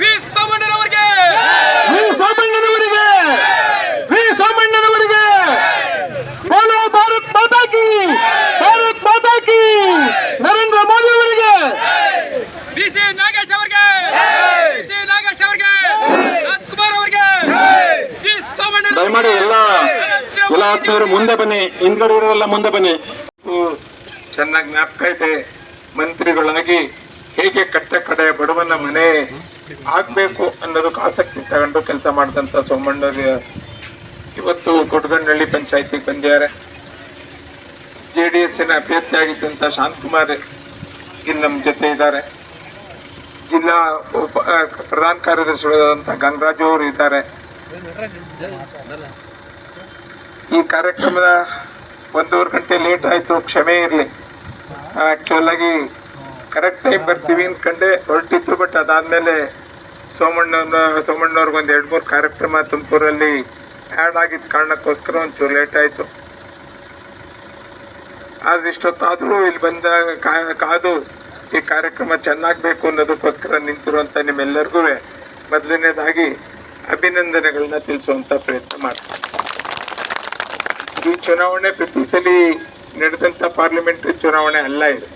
V ಸೋಮಣ್ಣನವರಿಗೆ! V ಸೋಮಣ್ಣನವರಿಗೆ! V ಸೋಮಣ್ಣನವರಿಗೆ! ಬೋಲೋ ಭಾರತ್ ಮಾತಾ ಕಿ! ಭಾರತ್ ಮಾತಾ ಕಿ! ನರೇಂದ್ರ ಮೋದಿ ಅವರಿಗೆ! ಡಿ ಸಿ ನಾಗೇಶ್ ಅವರಿಗೆ! ಡಿ ಸಿ ನಾಗೇಶ್ ಅವರಿಗೆ! ಅವರಿಗೆ! ವಿ ಸೋಮಣ್ಣ ದಯಮಾಡಿ ಎಲ್ಲ ಎಲ್ಲ ಆತ್ಮೀಯರು ಮುಂದೆ ಬನ್ನಿ ಹಿಂದ್ಗಡೆ ಇರೋರೆಲ್ಲ ಮುಂದೆ ಬನ್ನಿ. ಚೆನ್ನಾಗಿ ಜ್ಞಾಪಕ ಇದೆ ಮಂತ್ರಿಗಳಾಗಿ ಹೇಗೆ ಕಟ್ಟ ಕಡೆ ಬಡವನ ಮನೆ ಆಗ್ಬೇಕು ಅನ್ನೋದಕ್ಕೆ ಆಸಕ್ತಿ ತಗೊಂಡು ಕೆಲಸ ಮಾಡಿದಂತ ಸೋಮಣ್ಣವ್ರು ಇವತ್ತು ಕೊಡಗನಹಳ್ಳಿ ಪಂಚಾಯತಿಗೆ ಬಂದಿದ್ದಾರೆ. ಜೆ ಡಿ ಎಸ್ಸಿನ ಅಭ್ಯರ್ಥಿಯಾಗಿದ್ದಂತ ಶಾಂತಕುಮಾರ್ ಇಲ್ಲಿ ನಮ್ಮ ಜೊತೆ ಇದ್ದಾರೆ. ಜಿಲ್ಲಾ ಉಪ ಪ್ರಧಾನ ಕಾರ್ಯದರ್ಶಿಗಳಾದಂಥ ಗಂಗರಾಜು ಅವರು ಇದ್ದಾರೆ. ಈ ಕಾರ್ಯಕ್ರಮದ ಒಂದೂವರೆ ಗಂಟೆ ಲೇಟ್ ಆಯಿತು, ಕ್ಷಮೆ ಇರಲಿ. ಆ್ಯಕ್ಚುಲಾಗಿ ಕರೆಕ್ಟ್ ಟೈಮ್ ಬರ್ತೀವಿ ಅಂದ್ಕಂಡೆ ಹೊರಟಿತ್ತು ಬಟ್ ಅದಾದ್ಮೇಲೆ ಸೋಮಣ್ಣನ ಸೋಮಣ್ಣವ್ರಿಗೆ ಒಂದು ಎರಡು ಮೂರು ಕಾರ್ಯಕ್ರಮ ತುಮಕೂರಲ್ಲಿ ಆ್ಯಡ್ ಆಗಿದ್ದ ಕಾರಣಕ್ಕೋಸ್ಕರ ಒಂಚೂರು ಲೇಟ್ ಆಯ್ತು. ಆದ್ರೆ ಇಷ್ಟೊತ್ತಾದರೂ ಇಲ್ಲಿ ಬಂದ ಕಾದು ಈ ಕಾರ್ಯಕ್ರಮ ಚೆನ್ನಾಗ್ಬೇಕು ಅನ್ನೋದಕ್ಕೋಸ್ಕರ ನಿಂತಿರುವಂತ ನಿಮ್ಮೆಲ್ಲರಿಗೂ ಮೊದಲನೇದಾಗಿ ಅಭಿನಂದನೆಗಳನ್ನ ತಿಳಿಸುವಂತ ಪ್ರಯತ್ನ ಮಾಡ್ತೀನಿ. ಈ ಚುನಾವಣೆ ಪ್ರತಿ ಸಲ ನಡೆದಂತ ಪಾರ್ಲಿಮೆಂಟರಿ ಚುನಾವಣೆ ಅಲ್ಲ ಇದು.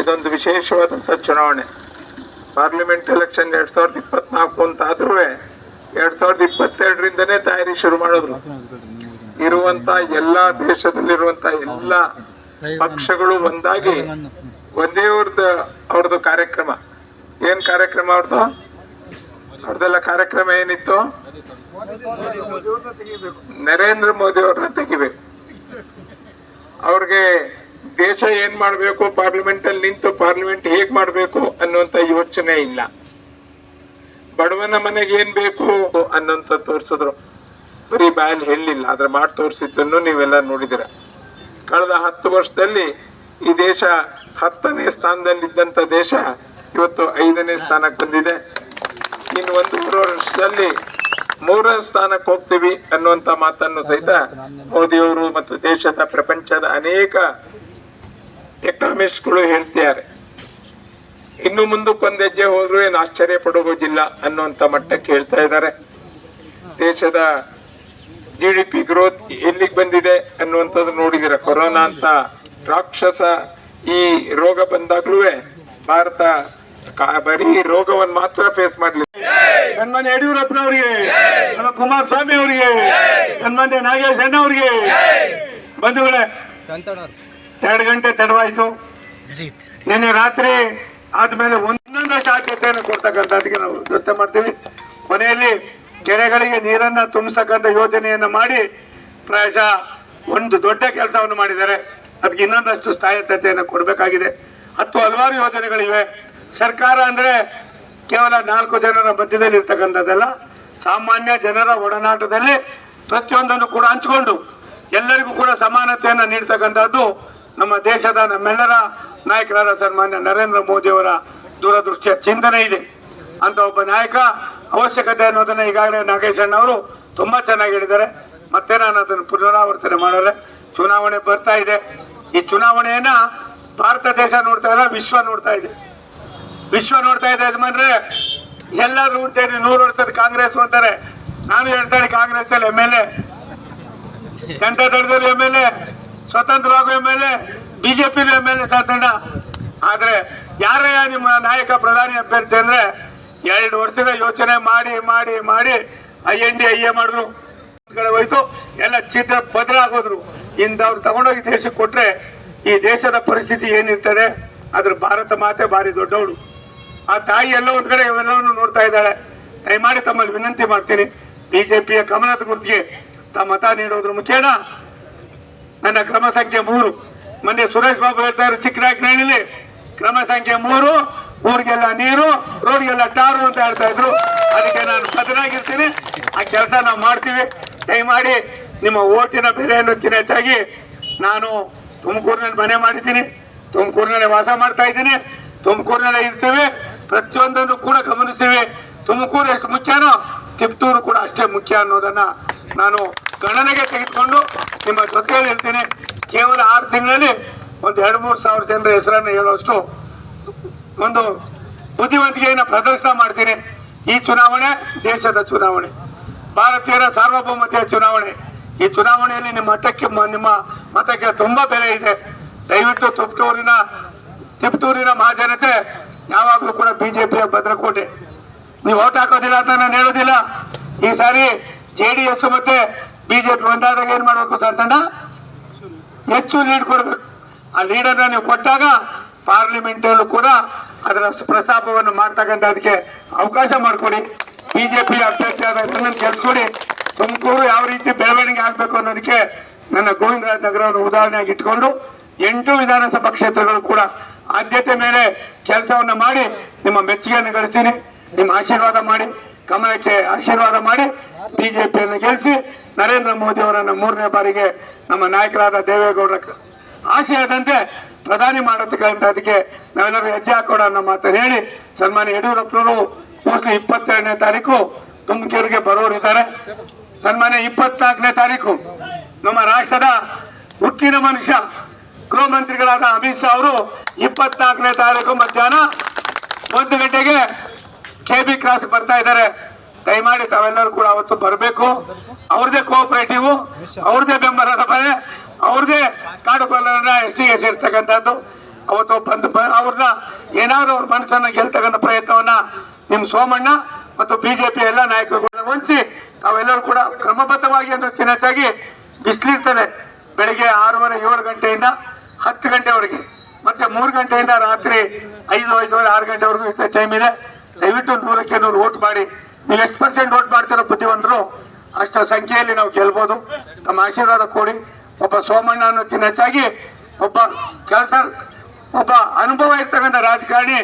ಇದೊಂದು ವಿಶೇಷವಾದಂಥ ಚುನಾವಣೆ. ಪಾರ್ಲಿಮೆಂಟ್ ಎಲೆಕ್ಷನ್ ಎರಡ್ ಸಾವಿರದ ಇಪ್ಪತ್ನಾಲ್ಕು ಅಂತ ಆದ್ರೂ ಎರಡ್ ಸಾವಿರದ ಇಪ್ಪತ್ತೆರಡರಿಂದನೇ ತಯಾರಿ ಶುರು ಮಾಡಿದ್ರು. ಇರುವಂತ ಎಲ್ಲಾ ದೇಶದಲ್ಲಿರುವಂತ ಎಲ್ಲಾ ಪಕ್ಷಗಳು ಒಂದಾಗಿ ಒಂದೇ ಅವ್ರದ್ದು ಅವ್ರದ್ದು ಕಾರ್ಯಕ್ರಮ. ಏನ್ ಕಾರ್ಯಕ್ರಮ ಅವ್ರದ್ದು ಅವ್ರದ್ದೆಲ್ಲ ಕಾರ್ಯಕ್ರಮ ಏನಿತ್ತು? ನರೇಂದ್ರ ಮೋದಿ ಅವ್ರನ್ನ ತೆಗಿಬೇಕು. ಅವ್ರಿಗೆ ದೇಶ ಏನ್ ಮಾಡ್ಬೇಕು? ಪಾರ್ಲಿಮೆಂಟ್ ಅಲ್ಲಿ ನಿಂತು ಪಾರ್ಲಿಮೆಂಟ್ ಹೇಗ್ ಮಾಡ್ಬೇಕು ಅನ್ನುವಂತ ಯೋಚನೆ ಇಲ್ಲ. ಬಡವನ ಮನೆಗೆ ಏನ್ ಬೇಕು ಅನ್ನೋಂತ ತೋರ್ಸಿದ್ರು. ಬರೀ ಬಾಯಲ್ಲಿ ಹೇಳಿಲ್ಲ ಆದ್ರೆ ಮಾಡಿ ತೋರಿಸಿದ್ದನ್ನು ನೀವೆಲ್ಲ ನೋಡಿದಿರ ಕಳೆದ ಹತ್ತು ವರ್ಷದಲ್ಲಿ ಈ ದೇಶ ಹತ್ತನೇ ಸ್ಥಾನದಲ್ಲಿದ್ದಂತ ದೇಶ ಇವತ್ತು ಐದನೇ ಸ್ಥಾನಕ್ಕೆ ಬಂದಿದೆ. ಇನ್ನು ಒಂದೂವರೆ ವರ್ಷದಲ್ಲಿ ಮೂರನೇ ಸ್ಥಾನಕ್ಕೆ ಹೋಗ್ತೀವಿ ಅನ್ನುವಂತ ಮಾತನ್ನು ಸಹಿತ ಮೋದಿಯವರು ಮತ್ತು ದೇಶದ ಪ್ರಪಂಚದ ಅನೇಕ ಎಕನಾಮಿಸ್ಟ್ಗಳು ಹೇಳ್ತಿದ್ದಾರೆ ಇನ್ನು ಮುಂದಕ್ಕೆ ಒಂದು ಹೆಜ್ಜೆ ಹೋದ್ರು ಏನು ಆಶ್ಚರ್ಯ ಪಡೋದಿಲ್ಲ ಅನ್ನುವಂತ ಮಟ್ಟಕ್ಕೆ ಹೇಳ್ತಾ ಇದ್ದಾರೆ. ದೇಶದ ಜಿ ಡಿ ಪಿ ಗ್ರೋತ್ ಎಲ್ಲಿಗೆ ಬಂದಿದೆ ಅನ್ನುವಂಥದ್ದು ನೋಡಿದಿರ. ಕೊರೋನಾ ಅಂತ ರಾಕ್ಷಸ ಈ ರೋಗ ಬಂದಾಗ್ಲೂ ಭಾರತ ಬರೀ ರೋಗವನ್ನು ಮಾತ್ರ ಫೇಸ್ ಮಾಡ್ಲಿ. ಸನ್ಮಾನ್ಯ ಯಡಿಯೂರಪ್ಪನವರಿಗೆ ಕುಮಾರ್ ಕುಮಾರಸ್ವಾಮಿ ಅವರಿಗೆ ಸನ್ಮಾನ್ಯ ನಾಗೇಶ್ ಅಣ್ಣ ಅವರಿಗೆ ಬಂಧುಗಳೇ ಎರಡು ಗಂಟೆ ತಡವಾಯ್ತು. ನಿನ್ನೆ ರಾತ್ರಿ ಆದ್ಮೇಲೆ ಒಂದೊಂದು ಶಾಖತೆಯನ್ನು ಕೊಡ್ತಕ್ಕಂಥದ್ದಕ್ಕೆ ನಾವು ನೃತ್ಯ ಮಾಡ್ತೀವಿ. ಕೊನೆಯಲ್ಲಿ ಕೆರೆಗಳಿಗೆ ನೀರನ್ನ ತುಂಬಿಸ್ತಕ್ಕಂಥ ಯೋಜನೆಯನ್ನು ಮಾಡಿ ಪ್ರಾಯಶಃ ಒಂದು ದೊಡ್ಡ ಕೆಲಸವನ್ನು ಮಾಡಿದ್ದಾರೆ. ಅದಕ್ಕೆ ಇನ್ನೊಂದಷ್ಟು ಸ್ಥಾಯತ್ತತೆಯನ್ನು ಕೊಡಬೇಕಾಗಿದೆ. ಹತ್ತು ಹಲವಾರು ಯೋಜನೆಗಳಿವೆ. ಸರ್ಕಾರ ಅಂದ್ರೆ ಕೇವಲ ನಾಲ್ಕು ಜನರ ಮಧ್ಯದಲ್ಲಿ ಇರ್ತಕ್ಕಂಥದ್ದಲ್ಲ ಸಾಮಾನ್ಯ ಜನರ ಒಡನಾಟದಲ್ಲಿ ಪ್ರತಿಯೊಂದನ್ನು ಕೂಡ ಹಂಚಿಕೊಂಡು ಎಲ್ಲರಿಗೂ ಕೂಡ ಸಮಾನತೆಯನ್ನು ನೀಡ್ತಕ್ಕಂಥದ್ದು ನಮ್ಮ ದೇಶದ ನಮ್ಮೆಲ್ಲರ ನಾಯಕರಾದ ಸನ್ಮಾನ್ಯ ನರೇಂದ್ರ ಮೋದಿಯವರ ದೂರದೃಷ್ಟಿಯ ಚಿಂತನೆ ಇದೆ. ಅಂತ ಒಬ್ಬ ನಾಯಕ ಅವಶ್ಯಕತೆ ಅನ್ನೋದನ್ನ ಈಗಾಗಲೇ ನಾಗೇಶ್ ಅಣ್ಣ ಅವರು ತುಂಬಾ ಚೆನ್ನಾಗಿ ಹೇಳಿದ್ದಾರೆ. ಮತ್ತೆ ನಾನು ಅದನ್ನು ಪುನರಾವರ್ತನೆ ಮಾಡೋರೆ. ಚುನಾವಣೆ ಬರ್ತಾ ಇದೆ. ಈ ಚುನಾವಣೆಯನ್ನ ಭಾರತ ದೇಶ ನೋಡ್ತಾ ಇಲ್ಲ, ವಿಶ್ವ ನೋಡ್ತಾ ಇದೆ. ವಿಶ್ವ ನೋಡ್ತಾ ಇದೆ ಯಜಮಾನ್ರೆ ಎಲ್ಲರೂ ಸೇರಿ ನೂರು ವರ್ಷದ ಕಾಂಗ್ರೆಸ್ ಅಂತಾರೆ. ನಾನು ಹೇಳ್ತಾ ಸಾರಿ ಕಾಂಗ್ರೆಸ್ ಅಲ್ಲಿ M L A. Janata M L A. ಸ್ವತಂತ್ರವಾಗೂ M ಮೇಲೆ ಬಿಜೆಪಿ ಎ ಸಾಧನ ಆದ್ರೆ ಯಾರಯ್ಯ ನಿಮ್ಮ ನಾಯಕ ಪ್ರಧಾನಿ ಅಭ್ಯರ್ಥಿ ಅಂದ್ರೆ ಎರಡು ವರ್ಷದ ಯೋಚನೆ ಮಾಡಿ ಮಾಡಿ ಮಾಡಿ I N D, I A ಮಾಡಿದ್ರು. ಕಡೆ ಹೋಯ್ತು. ಎಲ್ಲ ಚಿತ್ರ ಬದಲಾಗೋದ್ರು ಇಂದವ್ರು ತಗೊಂಡೋಗಿ ದೇಶಕ್ಕೆ ಕೊಟ್ರೆ ಈ ದೇಶದ ಪರಿಸ್ಥಿತಿ ಏನಿರ್ತದೆ? ಅದ್ರ ಭಾರತ ಮಾತೆ ಭಾರಿ ದೊಡ್ಡವಳು. ಆ ತಾಯಿ ಎಲ್ಲ ಒಂದ್ ಕಡೆ ಇವೆಲ್ಲವನ್ನು ನೋಡ್ತಾ ಇದ್ದಾಳೆ. ದಯಮಾಡಿ ತಮ್ಮಲ್ಲಿ ವಿನಂತಿ ಮಾಡ್ತೀನಿ. ಬಿಜೆಪಿಯ ಕಮಲದ ಗುರುತಿಗೆ ತಮ್ಮ ಮತ ನೀಡೋದ್ರ ಮುಖೇನ ನನ್ನ ಕ್ರಮ ಸಂಖ್ಯೆ ಮೂರು. ಮೊನ್ನೆ ಸುರೇಶ್ ಬಾಬು ಹೇಳ್ತಾರೆ ಚಿಕ್ಕನಾಯಕನಹಳ್ಳಿಲಿ ಕ್ರಮ ಸಂಖ್ಯೆ ಮೂರು, ಊರಿಗೆಲ್ಲ ನೀರು, ರೋಡ್ಗೆಲ್ಲ ಟಾರು ಅಂತ ಹೇಳ್ತಾ ಇದ್ರು. ಅದಕ್ಕೆ ನಾನು ಬದಲಾಗಿರ್ತೀನಿ ಆ ಕೆಲಸ ನಾವು ಮಾಡ್ತೀವಿ. ದಯಮಾಡಿ ನಿಮ್ಮ ಓಟಿನ ಬೆಲೆಯನ್ನು ಹೆಚ್ಚಾಗಿ ನಾನು ತುಮಕೂರಿನಲ್ಲಿ ಮನೆ ಮಾಡಿದ್ದೀನಿ. ತುಮಕೂರಿನಲ್ಲಿ ವಾಸ ಮಾಡ್ತಾ ಇದ್ದೀನಿ. ತುಮಕೂರಿನಲ್ಲಿ ಇರ್ತೀವಿ. ಪ್ರತಿಯೊಂದನ್ನು ಕೂಡ ಗಮನಿಸ್ತೀವಿ. ತುಮಕೂರು ಎಷ್ಟು ಮುಖ್ಯನೋ ತಿಪ್ತೂರು ಕೂಡ ಅಷ್ಟೇ ಮುಖ್ಯ ಅನ್ನೋದನ್ನ ನಾನು ಗಣನೆಗೆ ತೆಗೆದುಕೊಂಡು ನಿಮ್ಮ ಜೊತೆ ಹೇಳ್ತೀನಿ ಕೇವಲ ಆರು ತಿಂಗಳಲ್ಲಿ ಒಂದು ಎರಡು ಮೂರು ಸಾವಿರ ಜನರ ಹೆಸರನ್ನು ಹೇಳುವಷ್ಟು ಒಂದು ಬುದ್ಧಿವಂತಿಕೆಯನ್ನು ಪ್ರದರ್ಶನ ಮಾಡ್ತೀನಿ. ಈ ಚುನಾವಣೆ ದೇಶದ ಚುನಾವಣೆ. ಭಾರತೀಯರ ಸಾರ್ವಭೌಮತೆಯ ಚುನಾವಣೆ. ಈ ಚುನಾವಣೆಯಲ್ಲಿ ನಿಮ್ಮ ಮತಕ್ಕೆ ನಿಮ್ಮ ಮತಕ್ಕೆ ತುಂಬಾ ಬೆಲೆ ಇದೆ. ದಯವಿಟ್ಟು ತುಪ್ತೂರಿನ ತಿಪ್ತೂರಿನ ಮಹಾಜನತೆ ಯಾವಾಗಲೂ ಕೂಡ ಬಿಜೆಪಿಯ ಭದ್ರಕೋಟೆ. ನೀವು ಓಟ್ ಹಾಕೋದಿಲ್ಲ ಅಂತ ನಾನು ಹೇಳೋದಿಲ್ಲ. ಈ ಸಾರಿ ಜೆ ಡಿ ಎಸ್ ಮತ್ತೆ ಬಿಜೆಪಿ ಒಂದಾದಾಗ ಏನ್ ಮಾಡ್ಬೇಕು ಸಂತಣ್ಣ ಹೆಚ್ಚು ಲೀಡ್ ಕೊಡ್ಬೇಕು. ಆ ಲೀಡರ್ನ ನೀವು ಕೊಟ್ಟಾಗ ಪಾರ್ಲಿಮೆಂಟ್ ಅಲ್ಲೂ ಕೂಡ ಅದರ ಪ್ರಸ್ತಾಪವನ್ನು ಮಾಡ್ತಕ್ಕಂಥ ಅದಕ್ಕೆ ಅವಕಾಶ ಮಾಡಿಕೊಡಿ. ಬಿಜೆಪಿ ಅಭ್ಯರ್ಥಿ ಆದ ಕೇಳಿಸ್ಕೊಡಿ ತುಮಕೂರು ಯಾವ ರೀತಿ ಬೆಳವಣಿಗೆ ಆಗಬೇಕು ಅನ್ನೋದಕ್ಕೆ ನನ್ನ ಗೋವಿಂದರಾಜ್ ನಗರವನ್ನು ಉದಾಹರಣೆಯಾಗಿ ಇಟ್ಕೊಂಡು ಎಂಟು ವಿಧಾನಸಭಾ ಕ್ಷೇತ್ರಗಳು ಕೂಡ ಆದ್ಯತೆ ಮೇಲೆ ಕೆಲಸವನ್ನು ಮಾಡಿ ನಿಮ್ಮ ಮೆಚ್ಚುಗೆಯನ್ನು ಗಳಿಸ್ತೀನಿ. ನಿಮ್ಮ ಆಶೀರ್ವಾದ ಮಾಡಿ ಕಮಲಕ್ಕೆ ಆಶೀರ್ವಾದ ಮಾಡಿ ಬಿಜೆಪಿಯನ್ನು ಗೆಲ್ಲಿಸಿ ನರೇಂದ್ರ ಮೋದಿ ಅವರನ್ನು ಮೂರನೇ ಬಾರಿಗೆ ನಮ್ಮ ನಾಯಕರಾದ ದೇವೇಗೌಡರ ಆಶಯದಂತೆ ಪ್ರಧಾನಿ ಮಾಡತಕ್ಕಂಥದಕ್ಕೆ ನಾವೆಲ್ಲರೂ ಹೆಜ್ಜೆ ಹಾಕೋಣ ಅನ್ನೋ ಮಾತನ್ನು ಹೇಳಿ ಸನ್ಮಾನ್ಯ ಯಡಿಯೂರಪ್ಪನವರು ಮೋಸ್ಟ್ಲಿ ಇಪ್ಪತ್ತೆರಡನೇ ತಾರೀಕು ತುಮಕೂರಿಗೆ ಬರೋರಿದ್ದಾರೆ ಸನ್ಮಾನ್ಯ ಇಪ್ಪತ್ನಾಲ್ಕನೇ ತಾರೀಕು ನಮ್ಮ ರಾಷ್ಟ್ರದ ಉಕ್ಕಿನ ಮನುಷ್ಯ, ಗೃಹ ಮಂತ್ರಿಗಳಾದ ಅಮಿತ್ ಶಾ ಅವರು ಇಪ್ಪತ್ನಾಲ್ಕನೇ ತಾರೀಕು ಮಧ್ಯಾಹ್ನ ಒಂದು ಗಂಟೆಗೆ ಕೆ ಬಿ ಕ್ರಾಸ್ ಬರ್ತಾ ಇದ್ದಾರೆ. ದಯಮಾಡಿ ತಾವೆಲ್ಲರೂ ಕೂಡ ಅವತ್ತು ಬರಬೇಕು. ಅವ್ರದೇ ಕೋಆಪರೇಟಿವ್ ಅವ್ರದೇ ಬೆಂಬಲದ ಸಭೆ, ಅವ್ರದೇ ಕಾಡು ಕೊಲ್ಲರನ್ನ ಎಸ್ ಟಿಗೆ ಸೇರಿಸ್ತಕ್ಕಂಥದ್ದು. ಅವತ್ತು ಬಂದು ಅವ್ರನ್ನ ಏನಾದ್ರು ಅವ್ರ ಮನಸ್ಸನ್ನ ಗೆಲ್ತಕ್ಕಂಥ ಪ್ರಯತ್ನವನ್ನ ನಿಮ್ ಸೋಮಣ್ಣ ಮತ್ತು ಬಿಜೆಪಿ ಎಲ್ಲ ನಾಯಕರುಗಳನ್ನ ಹೊಂದಿಸಿ ತಾವೆಲ್ಲರೂ ಕೂಡ ಕ್ರಮಬದ್ಧವಾಗಿ ಅನ್ನೋದಕ್ಕಿಂತ ಹೆಚ್ಚಾಗಿ ಬಿಸಿಲಿರ್ತದೆ. ಬೆಳಿಗ್ಗೆ ಆರೂವರೆ ಏಳು ಗಂಟೆಯಿಂದ ಹತ್ತು ಗಂಟೆವರೆಗೆ. ಮತ್ತೆ ಮೂರು ಗಂಟೆಯಿಂದ ರಾತ್ರಿ ಐದು, ಐದುವರೆ, ಆರು ಗಂಟೆವರೆಗೂ ಇಷ್ಟ ಟೈಮ್ ಇದೆ. ದಯವಿಟ್ಟು ನೂರಕ್ಕೆ ನೂರು ವೋಟ್ ಮಾಡಿ. ನೀವು ಎಷ್ಟು ಪರ್ಸೆಂಟ್ ವೋಟ್ ಮಾಡ್ತಿರೋ ಬುದ್ಧಿವಂತರು ಅಷ್ಟ ಸಂಖ್ಯೆಯಲ್ಲಿ ನಾವು ಗೆಲ್ಬೋದು. ನಮ್ಮ ಆಶೀರ್ವಾದ ಕೊಡಿ. ಒಬ್ಬ ಸೋಮಣ್ಣ ಅನ್ನೋದಕ್ಕಿಂತ ಹೆಚ್ಚಾಗಿ ಒಬ್ಬ ಕೆಲಸ, ಒಬ್ಬ ಅನುಭವ ಇರ್ತಕ್ಕಂಥ ರಾಜಕಾರಣಿ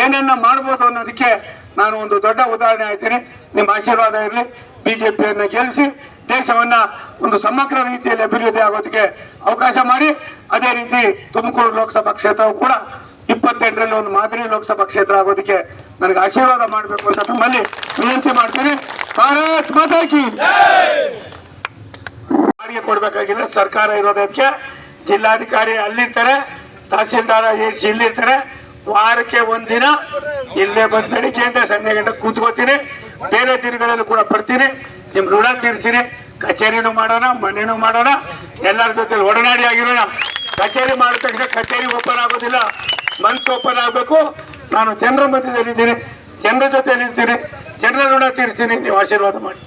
ಏನನ್ನ ಮಾಡ್ಬೋದು ಅನ್ನೋದಕ್ಕೆ ನಾನು ಒಂದು ದೊಡ್ಡ ಉದಾಹರಣೆ ಆಯ್ತೀನಿ ನಿಮ್ಮ ಆಶೀರ್ವಾದ ಇರಲಿ. ಬಿಜೆಪಿಯನ್ನು ಗೆಲ್ಲಿಸಿ ದೇಶವನ್ನ ಒಂದು ಸಮಗ್ರ ರೀತಿಯಲ್ಲಿ ಅಭಿವೃದ್ಧಿ ಆಗೋದಕ್ಕೆ ಅವಕಾಶ ಮಾಡಿ. ಅದೇ ರೀತಿ ತುಮಕೂರು ಲೋಕಸಭಾ ಕ್ಷೇತ್ರವು ಕೂಡ ಇಪ್ಪತ್ತೆಂಟರಲ್ಲಿ ಒಂದು ಮಾದರಿ ಲೋಕಸಭಾ ಕ್ಷೇತ್ರ ಆಗೋದಕ್ಕೆ ನನಗೆ ಆಶೀರ್ವಾದ ಮಾಡಬೇಕು ಅಂತ ತಮ್ಮಲ್ಲಿ ವಿನಂತಿ ಮಾಡ್ತೀನಿ. ಭಾರತ್ ಮಾತಾಕಿ ಬಾಡಿಗೆ ಕೊಡ್ಬೇಕಾಗಿದ್ರೆ ಸರ್ಕಾರ ಇರೋದಕ್ಕೆ ಜಿಲ್ಲಾಧಿಕಾರಿ ಅಲ್ಲಿರ್ತಾರೆ, ತಹಸೀಲ್ದಾರ ಇಲ್ಲಿರ್ತಾರೆ. ವಾರಕ್ಕೆ ಒಂದಿನ ಇಲ್ಲೇ ಬಂದು ಬೆಳಿಗ್ಗೆಯಿಂದ ಸಂಜೆ ಗಂಟೆ ಕೂತ್ಕೋತೀನಿ. ಬೇರೆ ದಿನಗಳಲ್ಲೂ ಕೂಡ ಬರ್ತೀನಿ. ನಿಮ್ ಋಣ ತೀರಿಸಿರಿ. ಕಚೇರಿನೂ ಮಾಡೋಣ, ಮನೆನೂ ಮಾಡೋಣ. ಎಲ್ಲರ ಜೊತೆ ಒಡನಾಡಿ ಆಗಿರೋಣ ಕಚೇರಿ ಮಾಡಿದ ತಕ್ಷಣ ಕಚೇರಿ ಓಪನ್ ಆಗೋದಿಲ್ಲ ಮನ್ಸು ಓಪನ್ ಆಗಬೇಕು ನಾನು ಜನರ ಮಧ್ಯದಲ್ಲಿ ಇದ್ದೀನಿ ಜನರ ಜೊತೆ ಇರ್ತೀನಿ ಜನರ ಋಣ ತೀರ್ಸ್ತೀನಿ ನೀವು ಆಶೀರ್ವಾದ ಮಾಡಿ.